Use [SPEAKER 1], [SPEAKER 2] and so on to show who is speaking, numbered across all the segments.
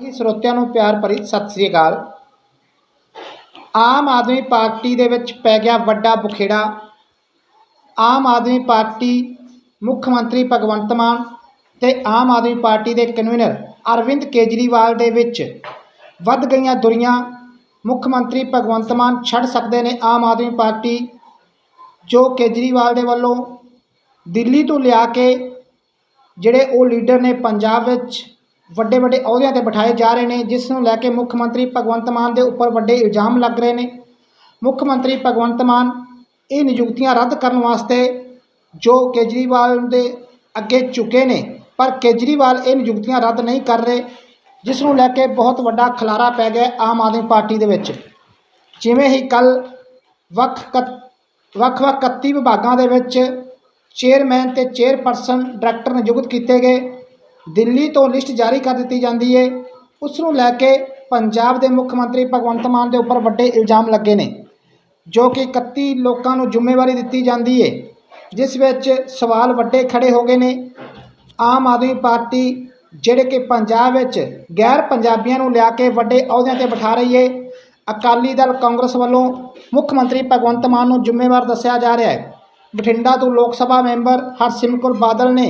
[SPEAKER 1] ਜੀ, ਸਰੋਤਿਆਂ ਨੂੰ ਪਿਆਰ ਭਰੀ ਸਤਿ ਸ੍ਰੀ ਅਕਾਲ। ਆਮ ਆਦਮੀ ਪਾਰਟੀ ਦੇ ਵਿੱਚ ਪੈ ਗਿਆ ਵੱਡਾ ਬੁਖੇੜਾ। ਆਮ ਆਦਮੀ ਪਾਰਟੀ ਮੁੱਖ ਮੰਤਰੀ ਭਗਵੰਤ ਮਾਨ ਤੇ ਆਮ ਆਦਮੀ ਪਾਰਟੀ ਦੇ ਕਨਵੀਨਰ ਅਰਵਿੰਦ ਕੇਜਰੀਵਾਲ ਦੇ ਵਿੱਚ ਵੱਧ ਗਈਆਂ ਦੁਰੀਆਂ। ਮੁੱਖ ਮੰਤਰੀ ਭਗਵੰਤ ਮਾਨ ਛੱਡ ਸਕਦੇ ਨੇ ਆਮ ਆਦਮੀ ਪਾਰਟੀ, ਜੋ ਕੇਜਰੀਵਾਲ ਦੇ ਵੱਲੋਂ ਦਿੱਲੀ ਤੋਂ ਲਿਆ ਕੇ ਜਿਹੜੇ ਉਹ ਲੀਡਰ ਨੇ ਪੰਜਾਬ ਵਿੱਚ ਵੱਡੇ ਵੱਡੇ ਅਹੁਦਿਆਂ ਤੇ ਬਿਠਾਏ ਜਾ ਰਹੇ ਨੇ, ਜਿਸ ਨੂੰ ਲੈ ਕੇ ਮੁੱਖ ਮੰਤਰੀ ਭਗਵੰਤ ਮਾਨ ਦੇ ਉੱਪਰ ਵੱਡੇ ਇਲਜ਼ਾਮ ਲੱਗ ਰਹੇ ਨੇ। ਮੁੱਖ ਮੰਤਰੀ ਭਗਵੰਤ ਮਾਨ ਇਹ ਨਿਯੁਕਤੀਆਂ ਰੱਦ ਕਰਨ ਵਾਸਤੇ ਜੋ ਕੇਜਰੀਵਾਲ ਦੇ ਅੱਗੇ ਝੁਕੇ ਨੇ, ਪਰ ਕੇਜਰੀਵਾਲ ਇਹ ਨਿਯੁਕਤੀਆਂ ਰੱਦ ਨਹੀਂ ਕਰ ਰਹੇ, ਜਿਸ ਨੂੰ ਲੈ ਕੇ ਬਹੁਤ ਵੱਡਾ ਖਲਾਰਾ ਪੈ ਗਿਆ ਆਮ ਆਦਮੀ ਪਾਰਟੀ ਦੇ ਵਿੱਚ। ਜਿਵੇਂ ਹੀ ਕੱਲ ਵੱਖ ਕ- ਵੱਖ-ਵੱਖ 31 ਵਿਭਾਗਾਂ ਦੇ ਵਿੱਚ ਚੇਅਰਮੈਨ ਤੇ ਚੇਅਰਪਰਸਨ ਡਾਇਰੈਕਟਰ ਨਿਯੁਕਤ ਕੀਤੇ ਗਏ ਦਿੱਲੀ ਤੋਂ ਲਿਸਟ ਜਾਰੀ ਕਰ ਦਿੱਤੀ ਜਾਂਦੀ ਹੈ ਉਸ ਨੂੰ ਲੈ ਕੇ ਪੰਜਾਬ ਦੇ ਮੁੱਖ ਮੰਤਰੀ ਭਗਵੰਤ ਮਾਨ ਦੇ ਉੱਪਰ ਵੱਡੇ ਇਲਜ਼ਾਮ ਲੱਗੇ ਨੇ, ਜੋ ਕਿ 31 ਲੋਕਾਂ ਨੂੰ ਜ਼ਿੰਮੇਵਾਰੀ ਦਿੱਤੀ ਜਾਂਦੀ ਹੈ ਜਿਸ ਵਿੱਚ ਸਵਾਲ ਵੱਡੇ ਖੜੇ ਹੋ ਗਏ ਨੇ। ਆਮ ਆਦਮੀ ਪਾਰਟੀ ਜਿਹੜੇ ਕਿ ਪੰਜਾਬ ਵਿੱਚ ਗੈਰ ਪੰਜਾਬੀਆਂ ਨੂੰ ਲਿਆ ਕੇ ਵੱਡੇ ਅਹੁਦਿਆਂ ਤੇ ਬਿਠਾ ਰਹੀ ਹੈ ਅਕਾਲੀ ਦਲ ਕਾਂਗਰਸ ਵੱਲੋਂ ਮੁੱਖ ਮੰਤਰੀ ਭਗਵੰਤ ਮਾਨ ਨੂੰ ਜ਼ਿੰਮੇਵਾਰ ਦੱਸਿਆ ਜਾ ਰਿਹਾ ਹੈ ਬਠਿੰਡਾ ਤੋਂ ਲੋਕ ਸਭਾ ਮੈਂਬਰ ਹਰਸਿਮਰਤ ਬਾਦਲ ਨੇ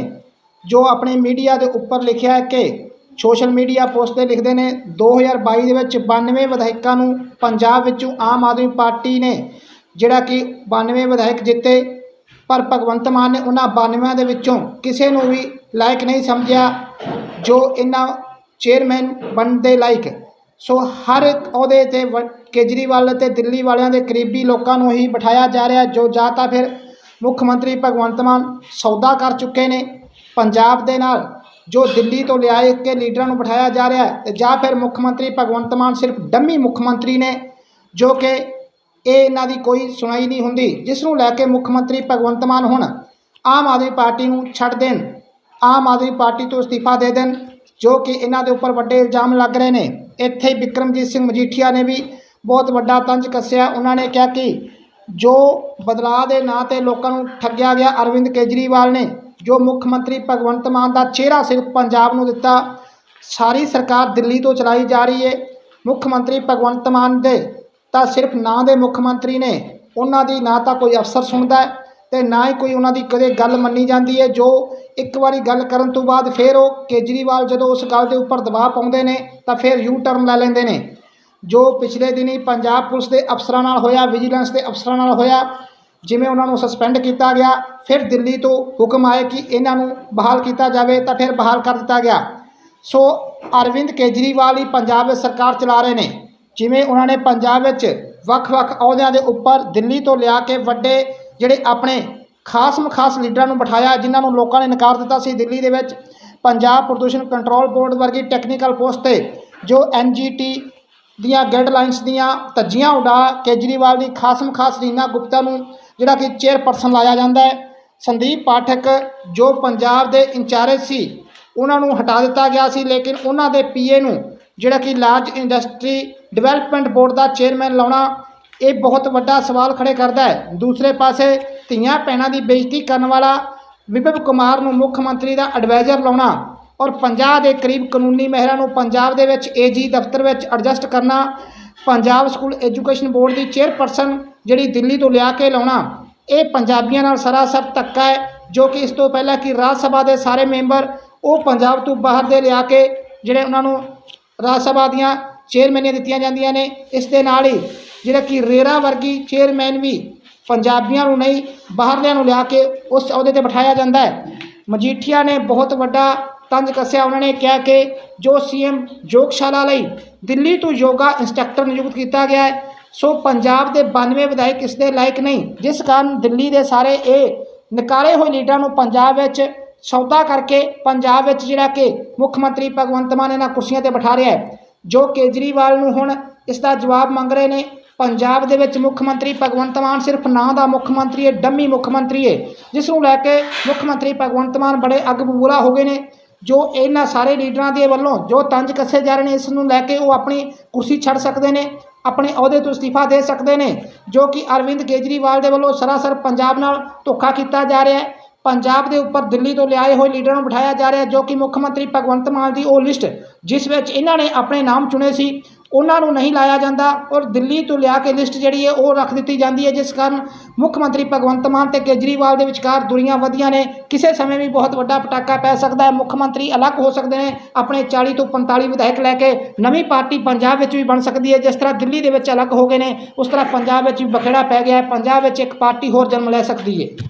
[SPEAKER 1] ਜੋ ਆਪਣੇ ਮੀਡੀਆ ਦੇ ਉੱਪਰ ਲਿਖਿਆ ਹੈ ਕਿ ਸੋਸ਼ਲ ਮੀਡੀਆ ਪੋਸਟ ਤੇ ਲਿਖਦੇ ਨੇ 2022 ਦੇ ਵਿੱਚ 92 ਵਿਧਾਇਕਾਂ ਨੂੰ ਪੰਜਾਬ ਵਿੱਚੋਂ ਆਮ ਆਦਮੀ ਪਾਰਟੀ ਨੇ ਜਿਹੜਾ ਕਿ 92 ਵਿਧਾਇਕ ਜਿੱਤੇ, ਪਰ ਭਗਵੰਤ ਮਾਨ ਨੇ ਉਹਨਾਂ 92 ਦੇ ਵਿੱਚੋਂ ਕਿਸੇ ਨੂੰ ਵੀ ਲਾਇਕ ਨਹੀਂ ਸਮਝਿਆ, ਜੋ ਇਹਨਾਂ ਚੇਅਰਮੈਨ ਬਣਦੇ ਲਾਇਕ। ਸੋ ਹਰ ਇੱਕ ਅਹੁਦੇ ਤੇ ਵ- ਕੇਜਰੀਵਾਲ ਅਤੇ ਦਿੱਲੀ ਵਾਲਿਆਂ ਦੇ ਕਰੀਬੀ ਲੋਕਾਂ ਨੂੰ ਹੀ ਬਿਠਾਇਆ ਜਾ ਰਿਹਾ, ਜੋ ਜਾਂ ਤਾਂ ਫਿਰ ਮੁੱਖ ਮੰਤਰੀ ਭਗਵੰਤ ਮਾਨ ਸੌਦਾ ਕਰ ਚੁੱਕੇ ਨੇ। ਪੰਜਾਬ ਦੇ ਨਾਲ ਜੋ ਦਿੱਲੀ ਤੋਂ ਲਿਆਏ ਕੇ ਲੀਡਰਾਂ ਨੂੰ ਬਿਠਾਇਆ ਜਾ ਰਿਹਾ ਹੈ ਜਾਂ ਫਿਰ ਮੁੱਖ ਮੰਤਰੀ ਭਗਵੰਤ ਮਾਨ ਸਿਰਫ ਡੰਮੀ ਮੁੱਖ ਮੰਤਰੀ ਨੇ, ਜੋ ਕਿ ਇਹ ਇਹਨਾਂ ਦੀ ਕੋਈ ਸੁਣਾਈ ਨਹੀਂ ਹੁੰਦੀ, ਜਿਸ ਨੂੰ ਲੈ ਕੇ ਮੁੱਖ ਮੰਤਰੀ ਭਗਵੰਤ ਮਾਨ ਹੁਣ ਆਮ ਆਦਮੀ ਪਾਰਟੀ ਨੂੰ ਛੱਡ ਦੇਣ, ਆਮ ਆਦਮੀ ਪਾਰਟੀ ਤੋਂ ਅਸਤੀਫਾ ਦੇ ਦੇਣ, ਜੋ ਕਿ ਇਹਨਾਂ ਦੇ ਉੱਪਰ ਵੱਡੇ ਇਲਜ਼ਾਮ ਲੱਗ ਰਹੇ ਨੇ। ਇੱਥੇ ਹੀ ਬਿਕਰਮਜੀਤ ਸਿੰਘ ਮਜੀਠੀਆ ਨੇ ਵੀ ਬਹੁਤ ਵੱਡਾ ਤੰਜ ਕੱਸਿਆ। ਉਹਨਾਂ ਨੇ ਕਿਹਾ ਕਿ ਜੋ ਬਦਲਾਅ ਦੇ ਨਾਂ ਤੇ ਲੋਕਾਂ ਨੂੰ ਠੱਗਿਆ ਗਿਆ ਅਰਵਿੰਦ ਕੇਜਰੀਵਾਲ ਨੇ ਜੋ ਮੁੱਖ ਮੰਤਰੀ ਭਗਵੰਤ ਮਾਨ ਦਾ ਚਿਹਰਾ ਸਿਰਫ ਪੰਜਾਬ ਨੂੰ ਦਿੱਤਾ, ਸਾਰੀ ਸਰਕਾਰ ਦਿੱਲੀ ਤੋਂ ਚਲਾਈ ਜਾ ਰਹੀ ਹੈ ਮੁੱਖ ਮੰਤਰੀ ਭਗਵੰਤ ਮਾਨ ਦੇ ਤਾਂ ਸਿਰਫ ਨਾਂ ਦੇ ਮੁੱਖ ਮੰਤਰੀ ਨੇ, ਉਹਨਾਂ ਦੀ ਨਾ ਤਾਂ ਕੋਈ ਅਫਸਰ ਸੁਣਦਾ ਹੈ ਤੇ ਨਾ ਹੀ ਕੋਈ ਉਹਨਾਂ ਦੀ ਕਦੇ ਗੱਲ ਮੰਨੀ ਜਾਂਦੀ ਹੈ ਜੋ ਇੱਕ ਵਾਰੀ ਗੱਲ ਕਰਨ ਤੋਂ ਬਾਅਦ ਫਿਰ ਉਹ ਕੇਜਰੀਵਾਲ ਜਦੋਂ ਉਸ ਗੱਲ ਦੇ ਉੱਪਰ ਦਬਾਅ ਪਾਉਂਦੇ ਨੇ, ਤਾਂ ਫਿਰ ਯੂ ਟਰਨ ਲੈ ਲੈਂਦੇ ਨੇ। ਜੋ ਪਿਛਲੇ ਦਿਨੀ ਪੰਜਾਬ ਪੁਲਿਸ ਦੇ ਅਫਸਰਾਂ ਨਾਲ ਹੋਇਆ ਵਿਜੀਲੈਂਸ ਦੇ ਅਫਸਰਾਂ ਨਾਲ ਹੋਇਆ ਜਿਵੇਂ ਉਹਨਾਂ ਨੂੰ ਸਸਪੈਂਡ ਕੀਤਾ ਗਿਆ, ਫਿਰ ਦਿੱਲੀ ਤੋਂ ਹੁਕਮ ਆਏ ਕਿ ਇਹਨਾਂ ਨੂੰ ਬਹਾਲ ਕੀਤਾ ਜਾਵੇ, ਤਾਂ ਫਿਰ ਬਹਾਲ ਕਰ ਦਿੱਤਾ ਗਿਆ। ਸੋ ਅਰਵਿੰਦ ਕੇਜਰੀਵਾਲ ਹੀ ਪੰਜਾਬ ਵਿੱਚ ਸਰਕਾਰ ਚਲਾ ਰਹੇ ਨੇ। ਜਿਵੇਂ ਉਹਨਾਂ ਨੇ ਪੰਜਾਬ ਵਿੱਚ ਵੱਖ-ਵੱਖ ਅਹੁਦਿਆਂ ਦੇ ਉੱਪਰ ਦਿੱਲੀ ਤੋਂ ਲਿਆ ਕੇ ਵੱਡੇ ਜਿਹੜੇ ਆਪਣੇ ਖਾਸ ਖਾਸ ਲੀਡਰਾਂ ਨੂੰ ਬਿਠਾਇਆ, ਜਿਨ੍ਹਾਂ ਨੂੰ ਲੋਕਾਂ ਨੇ ਨਕਾਰ ਦਿੱਤਾ ਸੀ ਦਿੱਲੀ ਦੇ ਵਿੱਚ, ਪੰਜਾਬ ਪ੍ਰਦੂਸ਼ਣ ਕੰਟਰੋਲ ਬੋਰਡ ਵਰਗੀ ਟੈਕਨੀਕਲ ਪੋਸਟ ਤੇ, ਜੋ ਐਨਜੀਟੀ ਦੀਆਂ ਗਾਈਡਲਾਈਨਸ ਦੀਆਂ ਧੱਜੀਆਂ ਉਡਾ ਕੇਜਰੀਵਾਲ ਦੀ ਖਾਸਮ ਖਾਸ ਰੀਨਾ ਗੁਪਤਾ ਨੂੰ ਜਿਹੜਾ ਕਿ ਚੇਅਰਪਰਸਨ ਲਾਇਆ ਜਾਂਦਾ ਹੈ, ਸੰਦੀਪ ਪਾਠਕ, ਜੋ ਪੰਜਾਬ ਦੇ ਇੰਚਾਰਜ ਸੀ, ਉਹਨਾਂ ਨੂੰ ਹਟਾ ਦਿੱਤਾ ਗਿਆ ਸੀ, ਲੇਕਿਨ ਉਹਨਾਂ ਦੇ ਪੀਏ ਨੂੰ ਜਿਹੜਾ ਕਿ ਲਾਰਜ ਇੰਡਸਟਰੀ ਡਿਵੈਲਪਮੈਂਟ ਬੋਰਡ ਦਾ ਚੇਅਰਮੈਨ ਲਾਉਣਾ, ਇਹ ਬਹੁਤ ਵੱਡਾ ਸਵਾਲ ਖੜੇ ਕਰਦਾ ਹੈ। ਦੂਸਰੇ ਪਾਸੇ ਧੀਆਂ ਭੈਣਾਂ ਦੀ ਬੇਇੱਜ਼ਤੀ ਕਰਨ ਵਾਲਾ ਵਿਭਵ ਕੁਮਾਰ ਨੂੰ ਮੁੱਖ ਮੰਤਰੀ ਦਾ ਐਡਵਾਈਜ਼ਰ ਲਾਉਣਾ ਔਰ 50 ਦੇ ਕਰੀਬ ਕਾਨੂੰਨੀ ਮਹਿਰਾਂ ਨੂੰ ਪੰਜਾਬ ਦੇ ਵਿੱਚ ਏਜੀ ਦਫ਼ਤਰ ਵਿੱਚ ਐਡਜਸਟ ਕਰਨਾ ਪੰਜਾਬ ਸਕੂਲ ਐਜੂਕੇਸ਼ਨ ਬੋਰਡ ਦੀ ਚੇਅਰਪਰਸਨ ਜਿਹੜੀ ਦਿੱਲੀ ਤੋਂ ਲਿਆ ਕੇ ਲਾਉਣਾ, ਇਹ ਪੰਜਾਬੀਆਂ ਨਾਲ ਸਰਾਸਰ ਧੱਕਾ ਹੈ, ਜੋ ਕਿ ਇਸ ਤੋਂ ਪਹਿਲਾਂ ਕਿ ਰਾਜ ਸਭਾ ਦੇ ਸਾਰੇ ਮੈਂਬਰ ਉਹ ਪੰਜਾਬ ਤੋਂ ਬਾਹਰ ਦੇ ਲਿਆ ਕੇ ਜਿਹੜੇ ਉਹਨਾਂ ਨੂੰ ਰਾਜ ਸਭਾ ਦੀਆਂ ਚੇਅਰਮੈਨੀਆਂ ਦਿੱਤੀਆਂ ਜਾਂਦੀਆਂ ਨੇ, ਇਸ ਦੇ ਨਾਲ ਹੀ ਜਿਹੜਾ ਕਿ ਰੇਰਾ ਵਰਗੀ ਚੇਅਰਮੈਨ ਵੀ ਪੰਜਾਬੀਆਂ ਨੂੰ ਨਹੀਂ, ਬਾਹਰਲਿਆਂ ਨੂੰ ਲਿਆ ਕੇ ਉਸ ਅਹੁਦੇ ਤੇ ਬਿਠਾਇਆ ਜਾਂਦਾ ਹੈ। ਮਜੀਠੀਆ ਨੇ ਬਹੁਤ ਵੱਡਾ ਤੰਜ ਕੱਸਿਆ ਉਹਨਾਂ ਨੇ ਕਿਹਾ ਕਿ ਜੋ ਸੀਐਮ ਯੋਗਸ਼ਾਲਾ ਲਈ ਦਿੱਲੀ ਤੋਂ ਯੋਗਾ ਇੰਸਟ੍ਰਕਟਰ ਨਿਯੁਕਤ ਕੀਤਾ ਗਿਆ ਹੈ, ਸੋ ਪੰਜਾਬ ਦੇ 92 ਵਿਧਾਇਕ ਇਸ ਦੇ ਲਾਇਕ ਨਹੀਂ, ਜਿਸ ਕਾਰਨ ਦਿੱਲੀ ਦੇ ਸਾਰੇ ਇਹ ਨਕਾਰੇ ਹੋਏ ਲੀਡਰਾਂ ਨੂੰ ਪੰਜਾਬ ਵਿੱਚ ਸੌਦਾ ਕਰਕੇ ਪੰਜਾਬ ਵਿੱਚ ਜਿਹੜਾ ਕਿ ਮੁੱਖ ਮੰਤਰੀ ਭਗਵੰਤ ਮਾਨ ਇਹਨਾਂ ਕੁਰਸੀਆਂ ਤੇ ਬਿਠਾ ਰਿਹਾ ਹੈ, ਜੋ ਕੇਜਰੀਵਾਲ ਨੂੰ ਹੁਣ ਇਸ ਦਾ ਜਵਾਬ ਮੰਗ ਰਹੇ ਨੇ। ਪੰਜਾਬ ਦੇ ਵਿੱਚ ਮੁੱਖ ਮੰਤਰੀ ਭਗਵੰਤ ਮਾਨ ਸਿਰਫ ਨਾਂ ਦਾ ਮੁੱਖ ਮੰਤਰੀ ਹੈ, ਡੰਮੀ ਮੁੱਖ ਮੰਤਰੀ ਹੈ, ਜਿਸ ਨੂੰ ਲੈ ਕੇ ਮੁੱਖ ਮੰਤਰੀ ਭਗਵੰਤ ਮਾਨ ਬੜੇ ਅੱਗ ਬਬੂਲਾ ਹੋ ਗਏ ਨੇ। ਜੋ ਇਹਨਾਂ ਸਾਰੇ ਲੀਡਰਾਂ ਦੇ ਵੱਲੋਂ ਜੋ ਤੰਜ ਕੱਸੇ ਜਾ ਰਹੇ ਨੇ, ਇਸ ਨੂੰ ਲੈ ਕੇ ਉਹ ਆਪਣੀ ਕੁਰਸੀ ਛੱਡ ਸਕਦੇ ਨੇ, ਆਪਣੇ ਅਹੁਦੇ ਤੋਂ ਅਸਤੀਫਾ ਦੇ ਸਕਦੇ ਨੇ, ਜੋ ਕਿ ਅਰਵਿੰਦ ਕੇਜਰੀਵਾਲ ਦੇ ਵੱਲੋਂ ਸਰਾਸਰ ਪੰਜਾਬ ਨਾਲ ਧੋਖਾ ਕੀਤਾ ਜਾ ਰਿਹਾ ਹੈ। ਪੰਜਾਬ ਦੇ ਉੱਪਰ ਦਿੱਲੀ ਤੋਂ ਲਿਆਏ ਹੋਏ ਲੀਡਰਾਂ ਨੂੰ ਬਿਠਾਇਆ ਜਾ ਰਿਹਾ ਜੋ ਕਿ ਮੁੱਖ ਮੰਤਰੀ ਭਗਵੰਤ ਮਾਨ ਦੀ ਉਹ ਲਿਸਟ, ਜਿਸ ਵਿੱਚ ਇਹਨਾਂ ਨੇ ਆਪਣੇ ਨਾਮ ਚੁਣੇ ਸੀ। ਉਹਨਾਂ ਨੂੰ ਨਹੀਂ ਲਾਇਆ ਜਾਂਦਾ ਔਰ ਦਿੱਲੀ ਤੋਂ ਲਿਆ ਕੇ ਲਿਸਟ ਜਿਹੜੀ ਹੈ ਉਹ ਰੱਖ ਦਿੱਤੀ ਜਾਂਦੀ ਹੈ, ਜਿਸ ਕਾਰਨ ਮੁੱਖ ਮੰਤਰੀ ਭਗਵੰਤ ਮਾਨ ਤੇ ਕੇਜਰੀਵਾਲ ਦੇ ਵਿਚਕਾਰ ਦੂਰੀਆਂ ਵਧੀਆਂ ਨੇ। ਕਿਸੇ ਸਮੇਂ ਵੀ ਬਹੁਤ ਵੱਡਾ ਪਟਾਕਾ ਪੈ ਸਕਦਾ ਹੈ। ਮੁੱਖ ਮੰਤਰੀ ਅਲੱਗ ਹੋ ਸਕਦੇ ਨੇ ਆਪਣੇ 40 ਤੋਂ 45 ਵਿਧਾਇਕ ਲੈ ਕੇ। ਨਵੀਂ ਪਾਰਟੀ ਪੰਜਾਬ ਵਿੱਚ ਵੀ ਬਣ ਸਕਦੀ ਹੈ, ਜਿਸ ਤਰ੍ਹਾਂ ਦਿੱਲੀ ਦੇ ਵਿੱਚ ਅਲੱਗ ਹੋ ਗਏ ਨੇ, ਉਸ ਤਰ੍ਹਾਂ ਪੰਜਾਬ ਵਿੱਚ ਵੀ ਬਖੇੜਾ ਪੈ ਗਿਆ ਹੈ। ਪੰਜਾਬ ਵਿੱਚ ਇੱਕ ਪਾਰਟੀ ਹੋਰ ਜਨਮ ਲੈ ਸਕਦੀ ਹੈ।